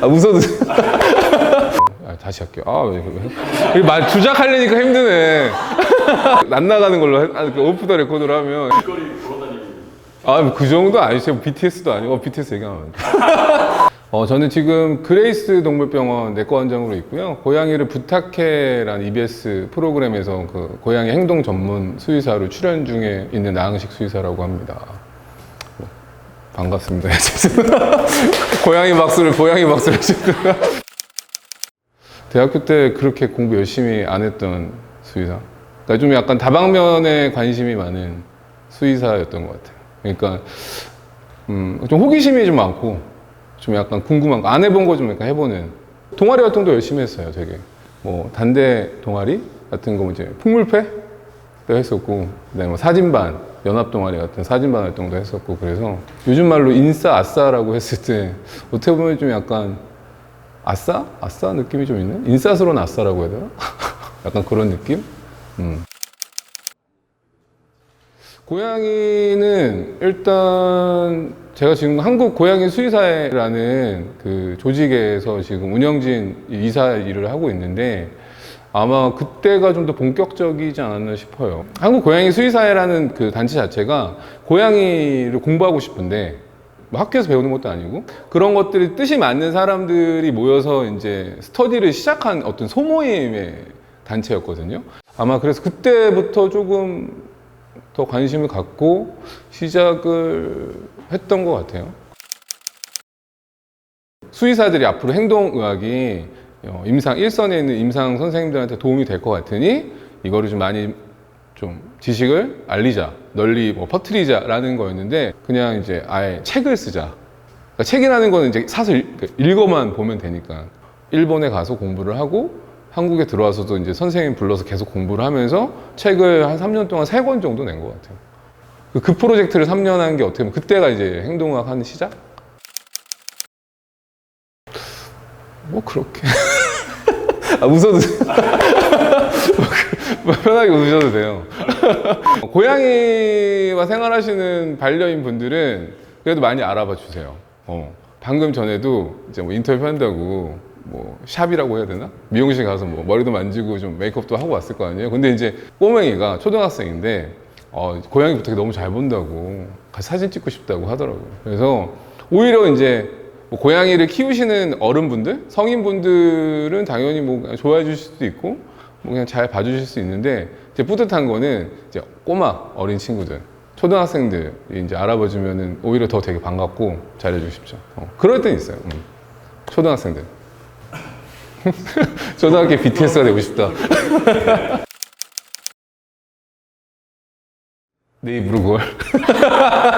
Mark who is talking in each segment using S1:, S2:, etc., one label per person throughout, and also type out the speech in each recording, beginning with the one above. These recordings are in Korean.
S1: 아, 웃어도 돼. 아, 다시 할게요. 아, 왜, 왜. 이말 주작하려니까 힘드네. 안 나가는 걸로, 해- 아, 그 오프 더 레코드로 하면. 아, 그 정도 아니죠. BTS도 아니고, 어, BTS 얘기하면 안 돼. 어, 저는 지금 그레이스 동물병원 내과 원장으로 있고요. 고양이를 부탁해라는 EBS 프로그램에서 그 고양이 행동 전문 수의사로 출연 중에 있는 나흥식 수의사라고 합니다. 뭐, 반갑습니다. 고양이 박수를, 고양이 박수를 치더라. 대학교 때 그렇게 공부 열심히 안 했던 수의사. 그러니까 좀 약간 다방면에 관심이 많은 수의사였던 것 같아요. 그러니까 음, 좀 호기심이 좀 많고 좀 약간 궁금한 거 안 해본 거 좀 약간 해보는 동아리 활동도 열심히 했어요. 되게 뭐 단대 동아리 같은 거 이제 풍물패 도 했었고 그다음에 뭐 사진반 연합 동아리 같은 사진반 활동도 했었고 그래서 요즘 말로 인싸 아싸라고 했을 때 어떻게 보면 좀 약간 아싸? 아싸 느낌이 좀 있는 인싸스러운 아싸라고 해야 되나? 약간 그런 느낌? 음. 고양이는 일단 제가 지금 한국 고양이 수의사회라는 그 조직에서 지금 운영진 이사 일을 하고 있는데 아마 그때가 좀 더 본격적이지 않았나 싶어요. 한국 고양이 수의사회라는 그 단체 자체가 고양이를 공부하고 싶은데 뭐 학교에서 배우는 것도 아니고 그런 것들이 뜻이 맞는 사람들이 모여서 이제 스터디를 시작한 어떤 소모임의 단체였거든요. 아마 그래서 그때부터 조금 더 관심을 갖고 시작을 했던 것 같아요. 수의사들이 앞으로 행동의학이 어, 임상 일선에 있는 임상 선생님들한테 도움이 될 것 같으니 이거를 좀 많이 좀 지식을 알리자, 널리 뭐 퍼뜨리자라는 거였는데 그냥 이제 아예 책을 쓰자. 그러니까 책이라는 거는 이제 사서 읽- 그 읽어만 보면 되니까 일본에 가서 공부를 하고 한국에 들어와서도 이제 선생님 불러서 계속 공부를 하면서 책을 한 3년 동안 3권 정도 낸 것 같아요. 그- 그 프로젝트를 3년 한 게 어떻게 보면 그때가 이제 행동학 하는 시작? 뭐 그렇게 아 웃어도 돼. 뭐 편하게 웃으셔도 돼요. 고양이와 생활하시는 반려인 분들은 그래도 많이 알아봐 주세요. 어. 방금 전에도 이제 뭐 인터뷰 한다고 뭐 샵이라고 해야 되나? 미용실 가서 뭐 머리도 만지고 좀 메이크업도 하고 왔을 거 아니에요. 근데 이제 꼬맹이가 초등학생인데 어, 고양이 부탁이 너무 잘 본다고 같이 사진 찍고 싶다고 하더라고요. 그래서 오히려 이제 뭐 고양이를 키우시는 어른분들, 성인분들은 당연히 뭐 좋아해 주실 수도 있고 뭐 그냥 잘 봐주실 수 있는데 이제 뿌듯한 거는 이제 꼬마 어린 친구들, 초등학생들이 이제 알아봐 주면은 오히려 더 되게 반갑고 잘해 주십시오. 어, 그럴 땐 있어요. 음. 초등학생들. 초등학교 BTS가 되고 싶다. 내 입으로 그걸.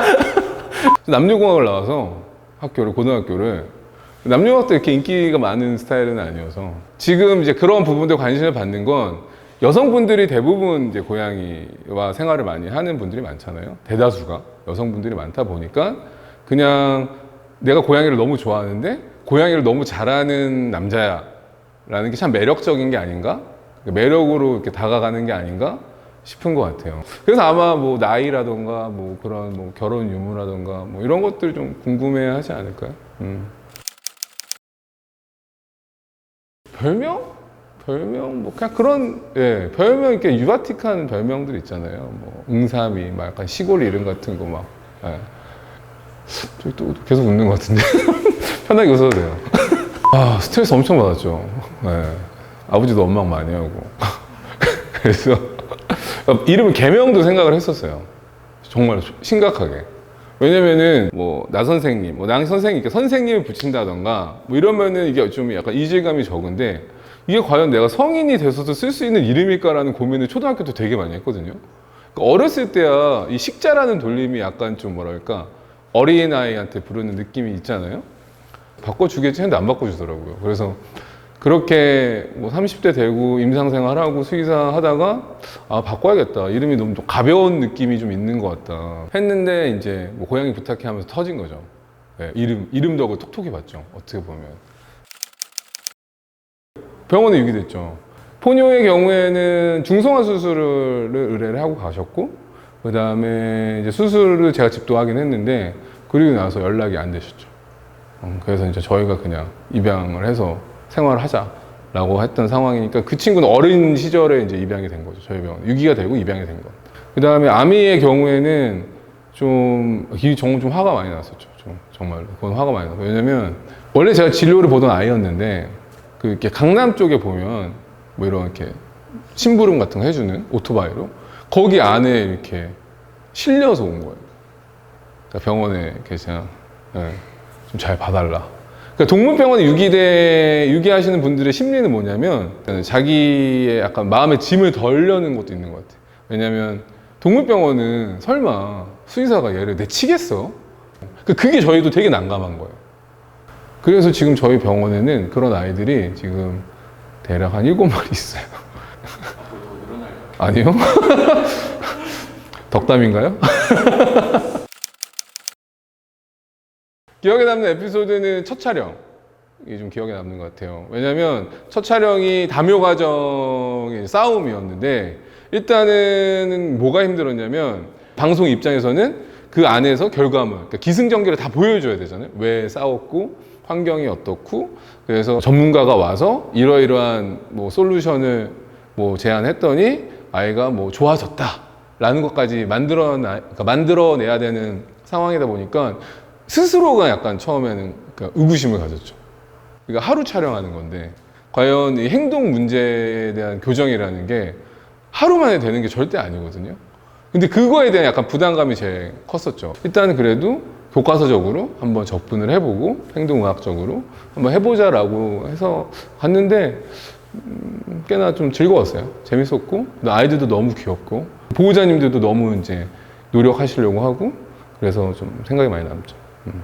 S1: 남녀공학을 나와서 학교를 고등학교를 남녀공학도 이렇게 인기가 많은 스타일은 아니어서 지금 이제 그런 부분들 관심을 받는 건 여성분들이 대부분 이제 고양이와 생활을 많이 하는 분들이 많잖아요. 대다수가 여성분들이 많다 보니까 그냥 내가 고양이를 너무 좋아하는데 고양이를 너무 잘하는 남자야 라는 게 참 매력적인 게 아닌가? 매력으로 이렇게 다가가는 게 아닌가? 싶은 것 같아요. 그래서 아마 뭐 나이라던가 뭐 그런 뭐 결혼 유무라던가 뭐 이런 것들 좀 궁금해 하지 않을까요? 음. 별명? 별명? 뭐 그냥 그런, 예, 별명 이렇게 유아틱한 별명들 있잖아요. 뭐 응삼이, 막 약간 시골 이름 같은 거 막. 예. 저기 또 계속 웃는 것 같은데. 편하게 웃어도 돼요. 아, 스트레스 엄청 받았죠. 예. 아버지도 원망 많이 하고. 그래서 이름을 개명도 생각을 했었어요. 정말 심각하게. 왜냐면은 뭐 나 선생님, 뭐 낭 선생님, 이렇게 선생님을 붙인다던가 뭐 이러면은 이게 좀 약간 이질감이 적은데 이게 과연 내가 성인이 돼서도 쓸 수 있는 이름일까라는 고민을 초등학교 때 되게 많이 했거든요. 그러니까 어렸을 때야 이 식자라는 돌림이 약간 좀 뭐랄까 어린아이한테 부르는 느낌이 있잖아요. 바꿔주겠지 했는데 안 바꿔주더라고요. 그래서 그렇게 뭐 30대 되고 임상생활하고 수의사 하다가 아 바꿔야겠다. 이름이 너무 좀 가벼운 느낌이 좀 있는 것 같다. 했는데 이제 뭐 고양이 부탁해 하면서 터진 거죠. 네, 이름 이름 덕을 톡톡히 봤죠 어떻게 보면. 병원에 유기됐죠. 포뇨의 경우에는 중성화 수술을 의뢰를 하고 가셨고 그 다음에 이제 수술을 제가 집도하긴 했는데 그리고 나서 연락이 안 되셨죠. 어, 그래서 이제 저희가 그냥 입양을 해서 생활을 하자라고 했던 상황이니까 그 친구는 어린 시절에 이제 입양이 된 거죠. 저희 병원. 유기가 되고 입양이 된 거. 그 다음에 아미의 경우에는 좀, 이 정말 좀 화가 많이 났었죠. 좀, 정말로. 그건 화가 많이 났어요. 왜냐면, 원래 제가 진료를 보던 아이였는데, 그, 이렇게 강남 쪽에 보면, 뭐 이런 이렇게, 심부름 같은 거 해주는 오토바이로, 거기 안에 이렇게 실려서 온 거예요. 그러니까 병원에 이렇게 그냥, 예, 좀잘 봐달라. 그러니까 동물병원에 유기대, 유기하시는 분들의 심리는 뭐냐면, 자기의 약간 마음의 짐을 덜 여는 것도 있는 것 같아요. 왜냐면, 동물병원은 설마 수의사가 얘를 내치겠어? 그- 그게 저희도 되게 난감한 거예요. 그래서 지금 저희 병원에는 그런 아이들이 지금 대략 한 일곱 마리 있어요. 아니요? 덕담인가요? 기억에 남는 에피소드는 첫 촬영. 이게 좀 기억에 남는 것 같아요. 왜냐면 첫 촬영이 담요 과정의 싸움이었는데 일단은 뭐가 힘들었냐면 방송 입장에서는 그 안에서 결과물, 그러니까 기승전결을 다 보여줘야 되잖아요. 왜 싸웠고 환경이 어떻고 그래서 전문가가 와서 이러이러한 뭐 솔루션을 뭐 제안했더니 아이가 뭐 좋아졌다 라는 것까지 만들어 그러니까 만들어내야 되는 상황이다 보니까 스스로가 약간 처음에는 그러니까 의구심을 가졌죠. 그러니까 하루 촬영하는 건데 과연 이 행동 문제에 대한 교정이라는 게 하루 만에 되는 게 절대 아니거든요. 근데 그거에 대한 약간 부담감이 제일 컸었죠. 일단은 그래도 교과서적으로 한번 접근을 해보고 행동의학적으로 한번 해보자라고 해서 갔는데 음, 꽤나 좀 즐거웠어요. 재밌었고 아이들도 너무 귀엽고 보호자님들도 너무 이제 노력하시려고 하고 그래서 좀 생각이 많이 남죠. 음.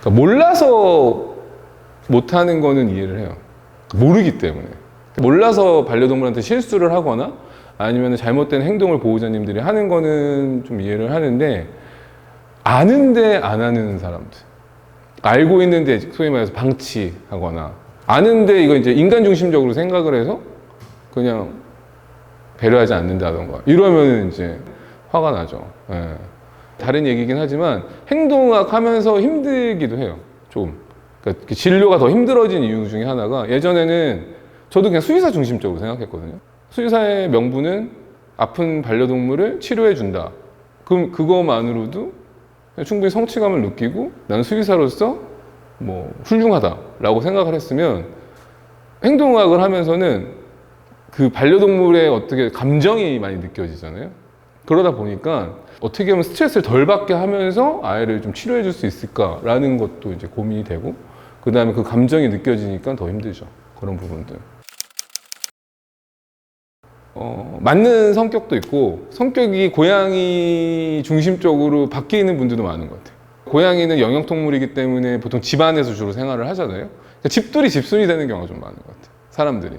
S1: 그러니까 몰라서 못하는 거는 이해를 해요. 모르기 때문에. 몰라서 반려동물한테 실수를 하거나 아니면 잘못된 행동을 보호자님들이 하는 거는 좀 이해를 하는데 아는데 안 하는 사람들. 알고 있는데 소위 말해서 방치하거나 아는데 이거 이제 인간 중심적으로 생각을 해서 그냥 배려하지 않는다던가 이러면 이제 화가 나죠. 예. 다른 얘기긴 하지만 행동학 하면서 힘들기도 해요. 좀. 그러니까 그 진료가 더 힘들어진 이유 중에 하나가 예전에는 저도 그냥 수의사 중심적으로 생각했거든요. 수의사의 명분은 아픈 반려동물을 치료해 준다. 그럼 그거만으로도 충분히 성취감을 느끼고 나는 수의사로서 뭐 훌륭하다라고 생각을 했으면 행동학을 하면서는 그 반려동물의 어떻게 감정이 많이 느껴지잖아요. 그러다 보니까 어떻게 하면 스트레스를 덜 받게 하면서 아이를 좀 치료해 줄 수 있을까라는 것도 이제 고민이 되고 그 다음에 그 감정이 느껴지니까 더 힘들죠. 그런 부분들. 어, 맞는 성격도 있고 성격이 고양이 중심적으로 바뀌는 분들도 많은 것 같아요. 고양이는 영역동물이기 때문에 보통 집안에서 주로 생활을 하잖아요. 그러니까 집들이 집순이 되는 경우가 좀 많은 것 같아요. 사람들이.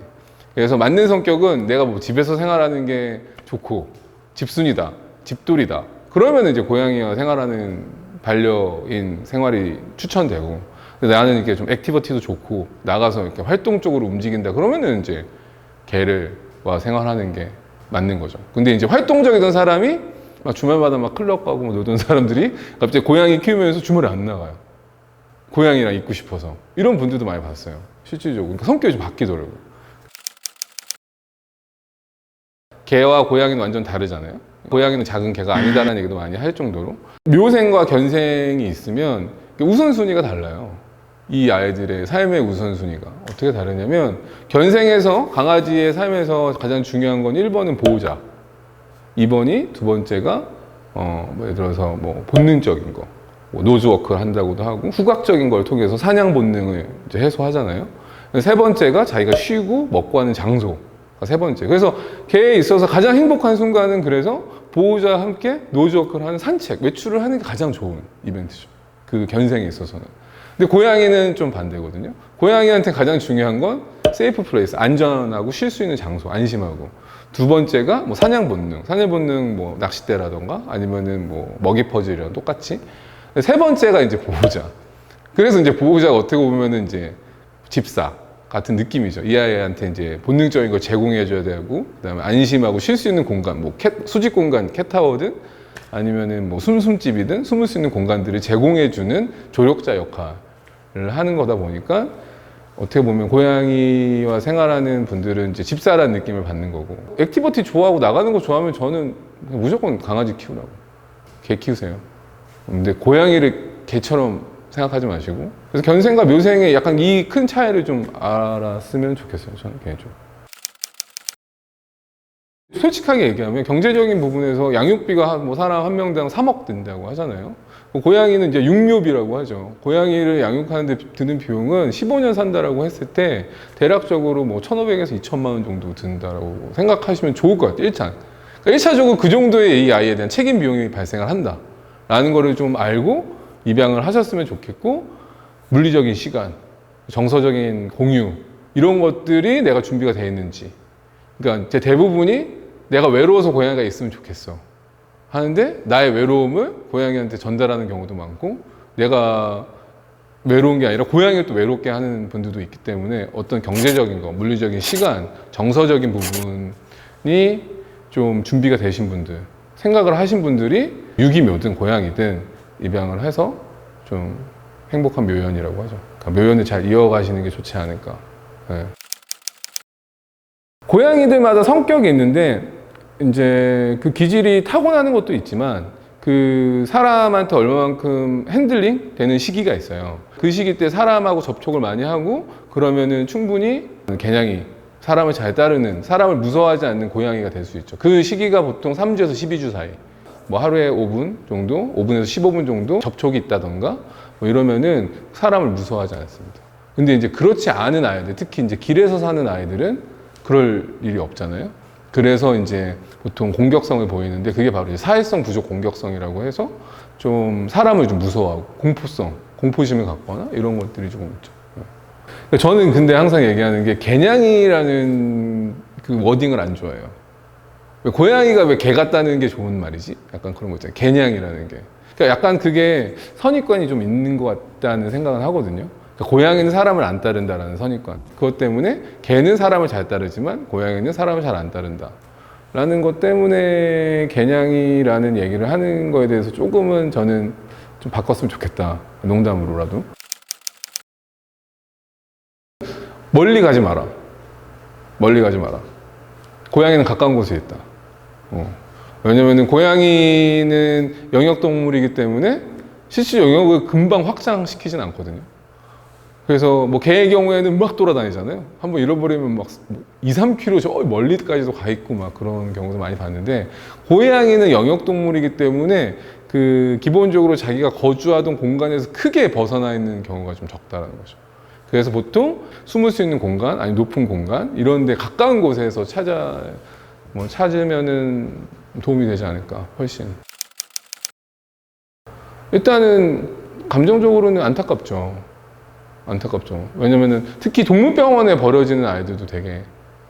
S1: 그래서 맞는 성격은 내가 뭐 집에서 생활하는 게 좋고 집순이다, 집돌이다. 그러면 이제 고양이와 생활하는 반려인 생활이 추천되고 나는 이게 좀 액티비티도 좋고 나가서 이렇게 활동적으로 움직인다. 그러면은 이제 개를 와 생활하는 게 맞는 거죠. 근데 이제 활동적이던 사람이 막 주말마다 막 클럽 가고 뭐 놀던 사람들이 갑자기 고양이 키우면서 주말에 안 나가요. 고양이랑 있고 싶어서 이런 분들도 많이 봤어요. 실질적으로 그러니까 성격이 좀 바뀌더라고요. 개와 고양이는 완전 다르잖아요. 고양이는 작은 개가 아니다라는 얘기도 많이 할 정도로. 묘생과 견생이 있으면 우선순위가 달라요. 이 아이들의 삶의 우선순위가. 어떻게 다르냐면 견생에서 강아지의 삶에서 가장 중요한 건 1번은 보호자. 2번이 두 번째가 어, 뭐 예를 들어서 뭐 본능적인 거. 뭐 노즈워크를 한다고도 하고 후각적인 걸 통해서 사냥 본능을 해소하잖아요. 세 번째가 자기가 쉬고 먹고 하는 장소가 세 번째 그래서 개에 있어서 가장 행복한 순간은 그래서 보호자와 함께 노즈워크를 하는 산책 외출을 하는 게 가장 좋은 이벤트죠 그 견생에 있어서는 근데 고양이는 좀 반대거든요. 고양이한테 가장 중요한 건 세이프 플레이스, 안전하고 쉴 수 있는 장소, 안심하고. 두 번째가 뭐 사냥 본능, 사냥 본능 뭐 낚싯대라던가 아니면은 뭐 먹이 퍼즐이랑 똑같이. 세 번째가 이제 보호자. 그래서 이제 보호자가 어떻게 보면은 이제 집사 같은 느낌이죠. 이 아이한테 이제 본능적인 걸 제공해줘야 되고, 그 다음에 안심하고 쉴 수 있는 공간, 뭐 캣, 수직 공간, 캣타워든 아니면은 뭐 숨숨집이든 숨을 수 있는 공간들을 제공해주는 조력자 역할을 하는 거다 보니까 어떻게 보면 고양이와 생활하는 분들은 이제 집사라는 느낌을 받는 거고 액티비티 좋아하고 나가는 거 좋아하면 저는 무조건 강아지 키우라고 개 키우세요 근데 고양이를 개처럼 생각하지 마시고 그래서 견생과 묘생의 약간 이 큰 차이를 좀 알았으면 좋겠어요 저는 개인적으로 솔직하게 얘기하면 경제적인 부분에서 양육비가 한- 뭐 사람 한 명당 3억 든다고 하잖아요. 그 고양이는 이제 육묘비라고 하죠. 고양이를 양육하는데 드는 비용은 15년 산다라고 했을 때 대략적으로 뭐 1,500에서 2천만 원 정도 든다라고 생각하시면 좋을 것 같아요. 1차. 그러니까 1차적으로 그 정도의 이 아이에 대한 책임 비용이 발생을 한다. 라는 거를 좀 알고 입양을 하셨으면 좋겠고 물리적인 시간, 정서적인 공유 이런 것들이 내가 준비가 되어 있는지. 그러니까 제 대부분이 내가 외로워서 고양이가 있으면 좋겠어. 하는데 나의 외로움을 고양이한테 전달하는 경우도 많고 내가 외로운 게 아니라 고양이를 또 외롭게 하는 분들도 있기 때문에 어떤 경제적인 거, 물리적인 시간, 정서적인 부분이 좀 준비가 되신 분들, 생각을 하신 분들이 유기묘든 고양이든 입양을 해서 좀 행복한 묘연이라고 하죠. 그러니까 묘연을 잘 이어가시는 게 좋지 않을까. 네. 고양이들마다 성격이 있는데 이제 그 기질이 타고나는 것도 있지만 그 사람한테 얼마만큼 핸들링 되는 시기가 있어요. 그 시기 때 사람하고 접촉을 많이 하고 그러면은 충분히 개냥이 사람을 잘 따르는 사람을 무서워하지 않는 고양이가 될 수 있죠. 그 시기가 보통 3주에서 12주 사이. 뭐 하루에 5분 정도, 5분에서 15분 정도 접촉이 있다던가 뭐 이러면은 사람을 무서워하지 않습니다. 근데 이제 그렇지 않은 아이들, 특히 이제 길에서 사는 아이들은 그럴 일이 없잖아요. 그래서 이제 보통 공격성을 보이는데 그게 바로 사회성 부족 공격성이라고 해서 좀 사람을 좀 무서워하고 공포성, 공포심을 갖거나 이런 것들이 조금 있죠. 네. 저는 근데 항상 얘기하는 게 개냥이라는 그 워딩을 안 좋아해요. 왜 고양이가 왜 개 같다는 게 좋은 말이지? 약간 그런 거 있잖아요. 개냥이라는 게. 그러니까 약간 그게 선입관이 좀 있는 것 같다는 생각은 하거든요. 그러니까 고양이는 사람을 안 따른다라는 선입관. 그것 때문에 개는 사람을 잘 따르지만 고양이는 사람을 잘 안 따른다. 라는 것 때문에 개냥이라는 얘기를 하는 거에 대해서 조금은 저는 좀 바꿨으면 좋겠다. 농담으로라도. 멀리 가지 마라. 멀리 가지 마라. 고양이는 가까운 곳에 있다. 어. 왜냐면은 고양이는 영역 동물이기 때문에 실제 영역을 금방 확장시키진 않거든요. 그래서 뭐 개의 경우에는 막 돌아다니잖아요. 한번 잃어버리면 막 2, 3km 저 멀리까지도 가 있고 막 그런 경우도 많이 봤는데 고양이는 영역 동물이기 때문에 그 기본적으로 자기가 거주하던 공간에서 크게 벗어나 있는 경우가 좀 적다라는 거죠. 그래서 보통 숨을 수 있는 공간, 아니 높은 공간 이런 데 가까운 곳에서 찾아 뭐 찾으면은 도움이 되지 않을까 훨씬. 일단은 감정적으로는 안타깝죠. 안타깝죠. 왜냐면은 특히 동물병원에 버려지는 아이들도 되게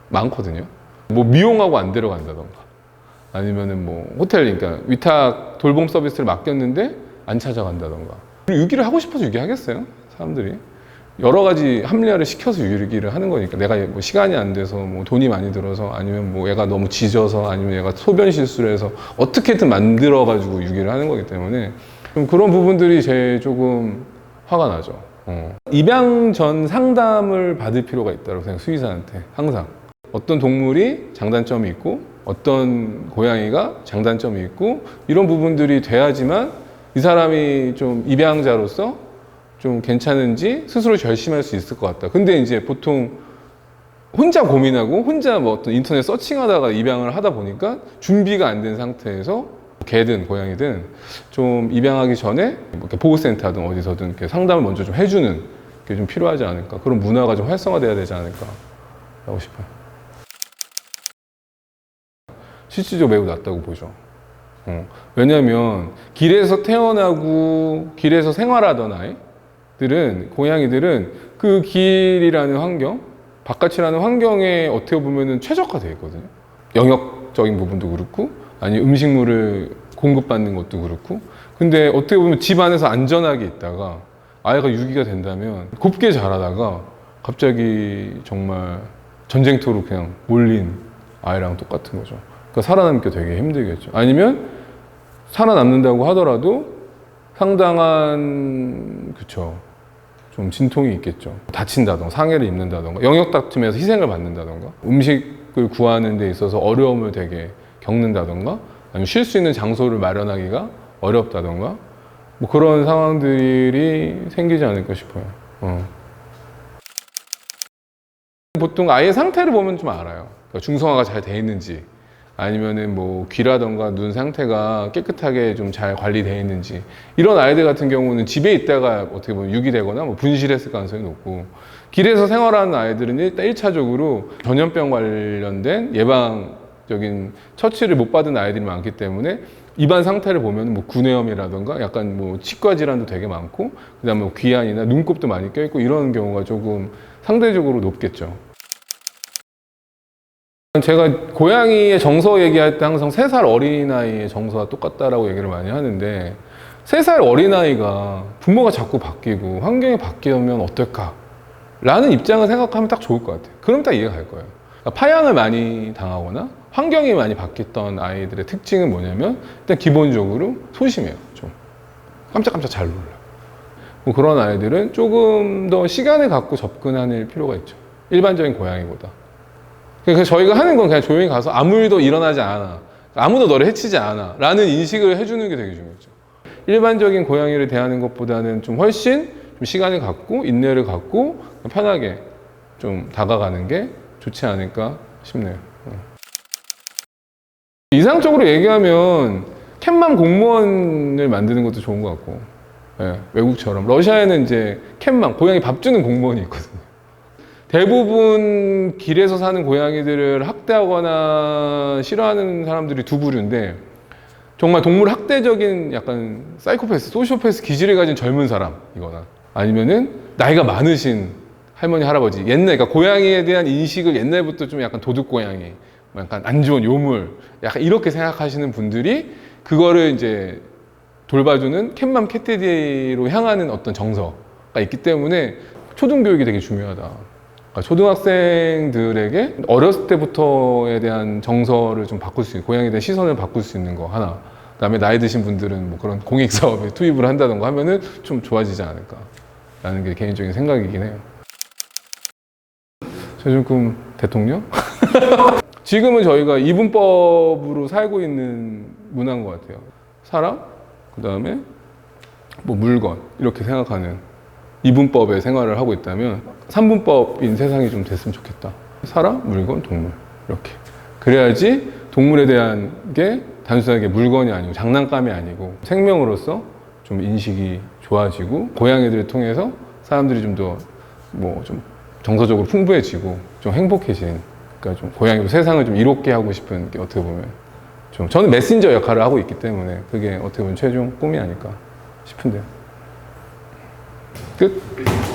S1: 많거든요. 뭐 미용하고 안 데려간다던가 아니면은 뭐 호텔 그러니까 위탁 돌봄 서비스를 맡겼는데 안 찾아간다던가 유기를 하고 싶어서 유기하겠어요 사람들이 여러 가지 합리화를 시켜서 유기를 하는 거니까 내가 뭐 시간이 안 돼서 뭐 돈이 많이 들어서 아니면 뭐 얘가 너무 짖어서 아니면 얘가 소변 실수를 해서 어떻게든 만들어 가지고 유기를 하는 거기 때문에 좀 그런 부분들이 제일 조금 화가 나죠. 어. 입양 전 상담을 받을 필요가 있다고 생각 수의사한테 항상 어떤 동물이 장단점이 있고 어떤 고양이가 장단점이 있고 이런 부분들이 돼야지만 이 사람이 좀 입양자로서 좀 괜찮은지 스스로 결심할 수 있을 것 같다. 근데 이제 보통 혼자 고민하고 혼자 뭐 어떤 인터넷 서칭하다가 입양을 하다 보니까 준비가 안 된 상태에서 개든 고양이든 좀 입양하기 전에 뭐 보호센터든 어디서든 이렇게 상담을 먼저 좀 해주는 게 좀 필요하지 않을까. 그런 문화가 좀 활성화돼야 되지 않을까. 라고 싶어요. 실질적으로 매우 낮다고 보죠. 어. 왜냐하면 길에서 태어나고 길에서 생활하던 아이 들은 고양이들은 그 길이라는 환경, 바깥이라는 환경에 어떻게 보면은 최적화되어 있거든요. 영역적인 부분도 그렇고, 아니 음식물을 공급받는 것도 그렇고. 근데 어떻게 보면 집 안에서 안전하게 있다가 아이가 유기가 된다면 곱게 자라다가 갑자기 정말 전쟁터로 그냥 몰린 아이랑 똑같은 거죠. 그러니까 살아남기 되게 힘들겠죠. 아니면 살아남는다고 하더라도 상당한 그쵸 좀 진통이 있겠죠. 다친다던가 상해를 입는다던가 영역 다툼에서 희생을 받는다던가 음식을 구하는 데 있어서 어려움을 되게 겪는다던가 아니면 쉴 수 있는 장소를 마련하기가 어렵다던가 뭐 그런 상황들이 생기지 않을까 싶어요. 어. 보통 아이의 상태를 보면 좀 알아요. 그러니까 중성화가 잘 돼 있는지 아니면은 뭐 귀라던가 눈 상태가 깨끗하게 좀 잘 관리되어 있는지 이런 아이들 같은 경우는 집에 있다가 어떻게 보면 유기되거나 뭐 분실했을 가능성이 높고 길에서 생활하는 아이들은 일단 1차적으로 전염병 관련된 예방적인 처치를 못 받은 아이들이 많기 때문에 입안 상태를 보면 뭐 구내염이라던가 약간 뭐 치과 질환도 되게 많고 그다음에 뭐 귀안이나 눈곱도 많이 껴있고 이런 경우가 조금 상대적으로 높겠죠. 제가 고양이의 정서 얘기할 때 항상 세 살 어린아이의 정서와 똑같다라고 얘기를 많이 하는데 세 살 어린아이가 부모가 자꾸 바뀌고 환경이 바뀌면 어떨까? 라는 입장을 생각하면 딱 좋을 것 같아요. 그럼 딱 이해가 갈 거예요. 그러니까 파양을 많이 당하거나 환경이 많이 바뀌었던 아이들의 특징은 뭐냐면 일단 기본적으로 소심해요. 좀 깜짝깜짝 잘 놀라요. 뭐 그런 아이들은 조금 더 시간을 갖고 접근하는 필요가 있죠. 일반적인 고양이보다. 그래서 저희가 하는 건 그냥 조용히 가서 아무 일도 일어나지 않아. 아무도 너를 해치지 않아. 라는 인식을 해주는 게 되게 중요하죠. 일반적인 고양이를 대하는 것보다는 좀 훨씬 좀 시간을 갖고 인내를 갖고 편하게 좀 다가가는 게 좋지 않을까 싶네요. 어. 이상적으로 얘기하면 캣맘 공무원을 만드는 것도 좋은 것 같고 예, 외국처럼 러시아에는 이제 캣맘 고양이 밥 주는 공무원이 있거든요. 대부분 길에서 사는 고양이들을 학대하거나 싫어하는 사람들이 두 부류인데 정말 동물 학대적인 약간 사이코패스, 소시오패스 기질을 가진 젊은 사람이거나 아니면은 나이가 많으신 할머니, 할아버지 옛날 그러니까 고양이에 대한 인식을 옛날부터 좀 약간 도둑 고양이, 뭐 약간 안 좋은 요물 약간 이렇게 생각하시는 분들이 그거를 이제 돌봐주는 캣맘 캣데디로 향하는 어떤 정서가 있기 때문에 초등교육이 되게 중요하다. 그러니까 초등학생들에게 어렸을 때부터에 대한 정서를 좀 바꿀 수 있는 고양이에 대한 시선을 바꿀 수 있는 거 하나 그다음에 나이 드신 분들은 뭐 그런 공익 사업에 투입을 한다던가 하면은 좀 좋아지지 않을까 라는 게 개인적인 생각이긴 해요. 최준금 대통령? 지금은 저희가 이분법으로 살고 있는 문화인 것 같아요. 사람, 그 다음에 뭐 물건 이렇게 생각하는 이분법의 생활을 하고 있다면 삼분법인 세상이 좀 됐으면 좋겠다. 사람, 물건, 동물 이렇게 그래야지 동물에 대한 게 단순하게 물건이 아니고 장난감이 아니고 생명으로서 좀 인식이 좋아지고 고양이들을 통해서 사람들이 좀 더 뭐 좀 정서적으로 풍부해지고 좀 행복해지는 그러니까 좀 고양이로 세상을 좀 이롭게 하고 싶은 게 어떻게 보면 좀 저는 메신저 역할을 하고 있기 때문에 그게 어떻게 보면 최종 꿈이 아닐까 싶은데요. 끝.